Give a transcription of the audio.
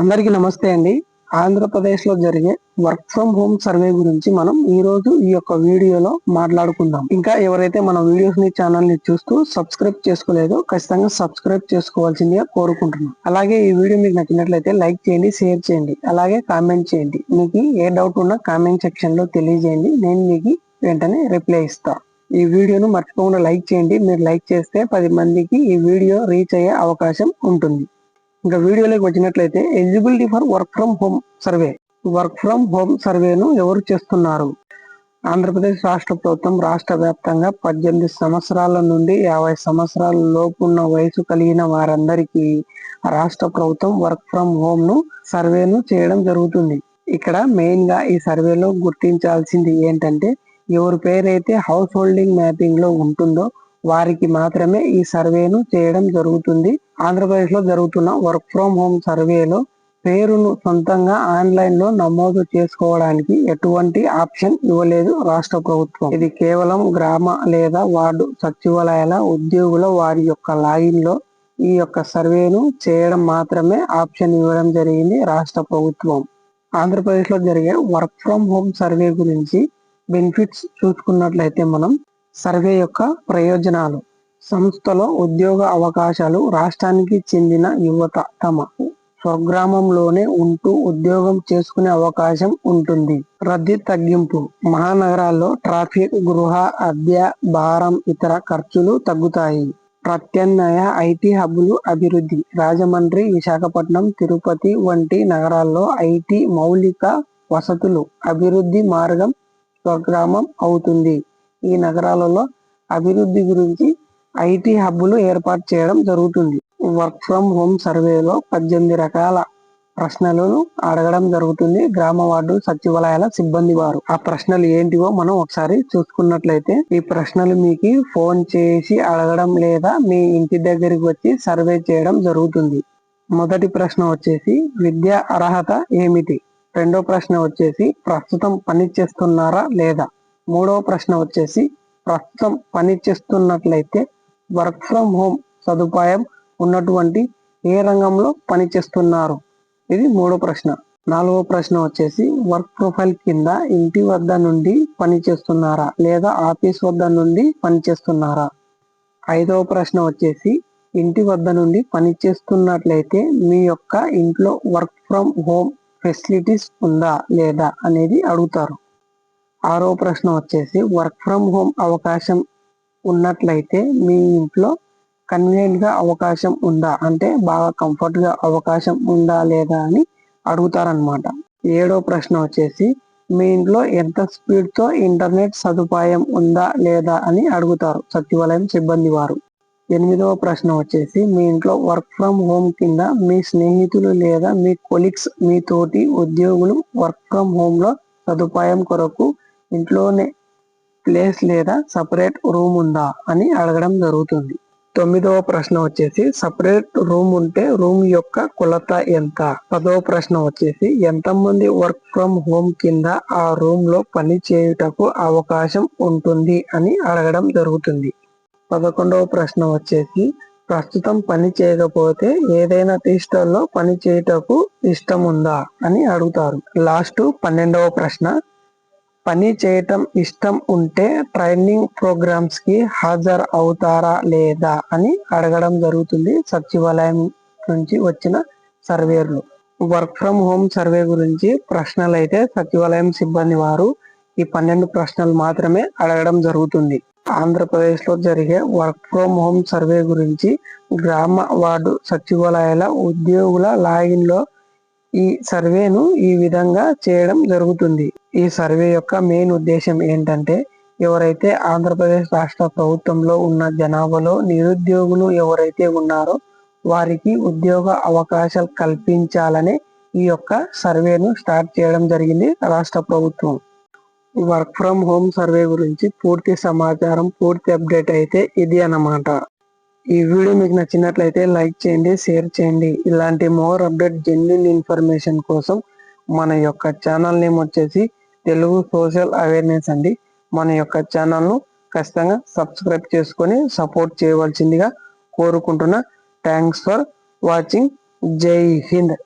అందరికీ నమస్తే అండి. ఆంధ్రప్రదేశ్లో జరిగే వర్క్ ఫ్రమ్ హోమ్ సర్వే గురించి మనం ఈ రోజు ఈ యొక్క వీడియోలో మాట్లాడుకుందాం. ఇంకా ఎవరైతే మన వీడియోస్ని ఛానల్ని చూస్తూ సబ్స్క్రైబ్ చేసుకోలేదో ఖచ్చితంగా సబ్స్క్రైబ్ చేసుకోవాల్సిందిగా కోరుకుంటున్నాం. అలాగే ఈ వీడియో మీకు నచ్చినట్లయితే లైక్ చేయండి షేర్ చేయండి అలాగే కామెంట్ చేయండి. మీకు ఏ డౌట్ ఉన్నా కామెంట్ సెక్షన్లో తెలియజేయండి. నేను మీకు వెంటనే రిప్లై ఇస్తా. ఈ వీడియోను మర్చిపోకుండా లైక్ చేయండి. మీరు లైక్ చేస్తే పది మందికి ఈ వీడియో రీచ్ అయ్యే అవకాశం ఉంటుంది. ఇంకా వీడియోలోకి వచ్చినట్లయితే eligibility for work from home survey work from home సర్వేను ఎవరు చేస్తున్నారు? ఆంధ్రప్రదేశ్ రాష్ట్ర ప్రభుత్వం రాష్ట్ర వ్యాప్తంగా పద్దెనిమిది సంవత్సరాల నుండి యాభై సంవత్సరాల లోపు ఉన్న వయసు కలిగిన వారందరికీ రాష్ట్ర ప్రభుత్వం వర్క్ ఫ్రమ్ హోమ్ను సర్వేను చేయడం జరుగుతుంది. ఇక్కడ మెయిన్గా ఈ సర్వేలో గుర్తించాల్సింది ఏంటంటే ఎవరి పేరైతే హౌస్ హోల్డింగ్ మ్యాపింగ్లో ఉంటుందో వారికి మాత్రమే ఈ సర్వేను చేయడం జరుగుతుంది. ఆంధ్రప్రదేశ్లో జరుగుతున్న వర్క్ ఫ్రం హోమ్ సర్వేలో పేరును సొంతంగా ఆన్లైన్లో నమోదు చేసుకోవడానికి ఎటువంటి ఆప్షన్ ఇవ్వలేదు రాష్ట్ర ప్రభుత్వం. ఇది కేవలం గ్రామ లేదా వార్డు సచివాలయాల ఉద్యోగుల వారి యొక్క లాగిన్లో ఈ యొక్క సర్వేను చేయడం మాత్రమే ఆప్షన్ ఇవ్వడం జరిగింది రాష్ట్ర ప్రభుత్వం. ఆంధ్రప్రదేశ్లో జరిగే వర్క్ ఫ్రం హోమ్ సర్వే గురించి బెనిఫిట్స్ చూసుకున్నట్లయితే మనం సర్వే యొక్క ప్రయోజనాలు. సంస్థలో ఉద్యోగ అవకాశాలు రాష్ట్రానికి చెందిన యువత తమ స్వగ్రామంలోనే ఉంటూ ఉద్యోగం చేసుకునే అవకాశం ఉంటుంది. రద్దీ తగ్గింపు. మహానగరాల్లో ట్రాఫిక్ గృహ అద్దె భారం ఇతర ఖర్చులు తగ్గుతాయి. ప్రత్యామ్నాయ ఐటీ హబ్బులు అభివృద్ధి. రాజమండ్రి విశాఖపట్నం తిరుపతి వంటి నగరాల్లో ఐటీ మౌలిక వసతులు అభివృద్ధి మార్గం స్వగ్రామం అవుతుంది. ఈ నగరాలలో అభివృద్ధి గురించి ఐటీ హబ్బులు ఏర్పాటు చేయడం జరుగుతుంది. వర్క్ ఫ్రం హోమ్ సర్వేలో పద్దెనిమిది రకాల ప్రశ్నలను అడగడం జరుగుతుంది. గ్రామ వార్డు సచివాలయాల సిబ్బంది వారు. ఆ ప్రశ్నలు ఏంటివో మనం ఒకసారి చూసుకున్నట్లయితే ఈ ప్రశ్నలు మీకు ఫోన్ చేసి అడగడం లేదా మీ ఇంటి దగ్గరికి వచ్చి సర్వే చేయడం జరుగుతుంది. మొదటి ప్రశ్న వచ్చేసి విద్యా అర్హత ఏమిటి? రెండో ప్రశ్న వచ్చేసి ప్రస్తుతం పని చేస్తున్నారా లేదా? మూడవ ప్రశ్న వచ్చేసి ప్రస్తుతం పని చేస్తున్నట్లయితే వర్క్ ఫ్రమ్ హోమ్ సదుపాయం ఉన్నటువంటి ఏ రంగంలో పని చేస్తున్నారు? ఇది మూడో ప్రశ్న. నాలుగో ప్రశ్న వచ్చేసి వర్క్ ప్రొఫైల్ కింద ఇంటి వద్ద నుండి పని చేస్తున్నారా? లేదా ఆఫీస్ వద్ద నుండి పని చేస్తున్నారా? ఐదవ ప్రశ్న వచ్చేసి ఇంటి వద్ద నుండి పని చేస్తున్నట్లయితే మీ యొక్క ఇంట్లో వర్క్ ఫ్రమ్ హోమ్ ఫెసిలిటీస్ ఉందా లేదా అనేది అడుగుతారు. ఆరో ప్రశ్న వచ్చేసి వర్క్ ఫ్రమ్ హోమ్ అవకాశం ఉన్నట్లయితే మీ ఇంట్లో కన్వీనియంట్గా అవకాశం ఉందా? అంటే బాగా కంఫర్ట్గా అవకాశం ఉందా లేదా అని అడుగుతారనమాట ఏడో ప్రశ్న వచ్చేసి మీ ఇంట్లో ఎంత స్పీడ్తో ఇంటర్నెట్ సదుపాయం ఉందా లేదా అని అడుగుతారు సచివాలయం సిబ్బంది వారు. ఎనిమిదవ ప్రశ్న వచ్చేసి మీ ఇంట్లో వర్క్ ఫ్రమ్ హోమ్ కింద మీ స్నేహితులు లేదా మీ కొలీగ్స్ మీ తోటి ఉద్యోగులు వర్క్ ఫ్రమ్ హోమ్లో సదుపాయం కొరకు ఇంట్లోనే ప్లేస్ లేదా సపరేట్ రూమ్ ఉందా అని అడగడం జరుగుతుంది. తొమ్మిదవ ప్రశ్న వచ్చేసి సపరేట్ రూమ్ ఉంటే రూమ్ యొక్క కొలత ఎంత? పదవ ప్రశ్న వచ్చేసి ఎంతమంది వర్క్ ఫ్రమ్ హోమ్ కింద ఆ రూమ్లో పని చేయుటకు అవకాశం ఉంటుంది అని అడగడం జరుగుతుంది. పదకొండవ ప్రశ్న వచ్చేసి ప్రస్తుతం పని చేయకపోతే ఏదైనా టీస్టర్లో పని చేయుటకు ఇష్టం ఉందా అని అడుగుతారు. లాస్ట్ పన్నెండవ ప్రశ్న పని చేయటం ఇష్టం ఉంటే ట్రైనింగ్ ప్రోగ్రామ్స్కి హాజరు అవుతారా లేదా అని అడగడం జరుగుతుంది. సచివాలయం నుంచి వచ్చిన సర్వేర్లు. వర్క్ ఫ్రమ్ హోమ్ సర్వే గురించి ప్రశ్నలు అయితే సచివాలయం సిబ్బంది వారు ఈ పన్నెండు ప్రశ్నలు మాత్రమే అడగడం జరుగుతుంది. ఆంధ్రప్రదేశ్లో జరిగే వర్క్ ఫ్రమ్ హోమ్ సర్వే గురించి గ్రామ వార్డు సచివాలయాల ఉద్యోగుల లాగిన్లో ఈ సర్వేను ఈ విధంగా చేయడం జరుగుతుంది. ఈ సర్వే యొక్క మెయిన్ ఉద్దేశం ఏంటంటే ఎవరైతే ఆంధ్రప్రదేశ్ రాష్ట్ర ప్రభుత్వంలో ఉన్న జనాభాలో నిరుద్యోగులు ఎవరైతే ఉన్నారో వారికి ఉద్యోగ అవకాశాలు కల్పించాలని ఈ యొక్క సర్వేను స్టార్ట్ చేయడం జరిగింది రాష్ట్ర ప్రభుత్వం. వర్క్ ఫ్రమ్ హోమ్ సర్వే గురించి పూర్తి సమాచారం పూర్తి అప్డేట్ అయితే ఇది అన్నమాట. ఈ వీడియో మీకు నచ్చినట్లయితే లైక్ చేయండి షేర్ చేయండి. ఇలాంటి మోర్ అప్డేట్ జెన్యున్ ఇన్ఫర్మేషన్ కోసం మన యొక్క ఛానల్ నేమ్ వచ్చేసి తెలుగు సోషల్ అవేర్నెస్ అండి. మన యొక్క ఛానల్ను ఖచ్చితంగా సబ్స్క్రైబ్ చేసుకొని సపోర్ట్ చేయవలసిందిగా కోరుకుంటున్నా. Thanks for watching. జై హింద్.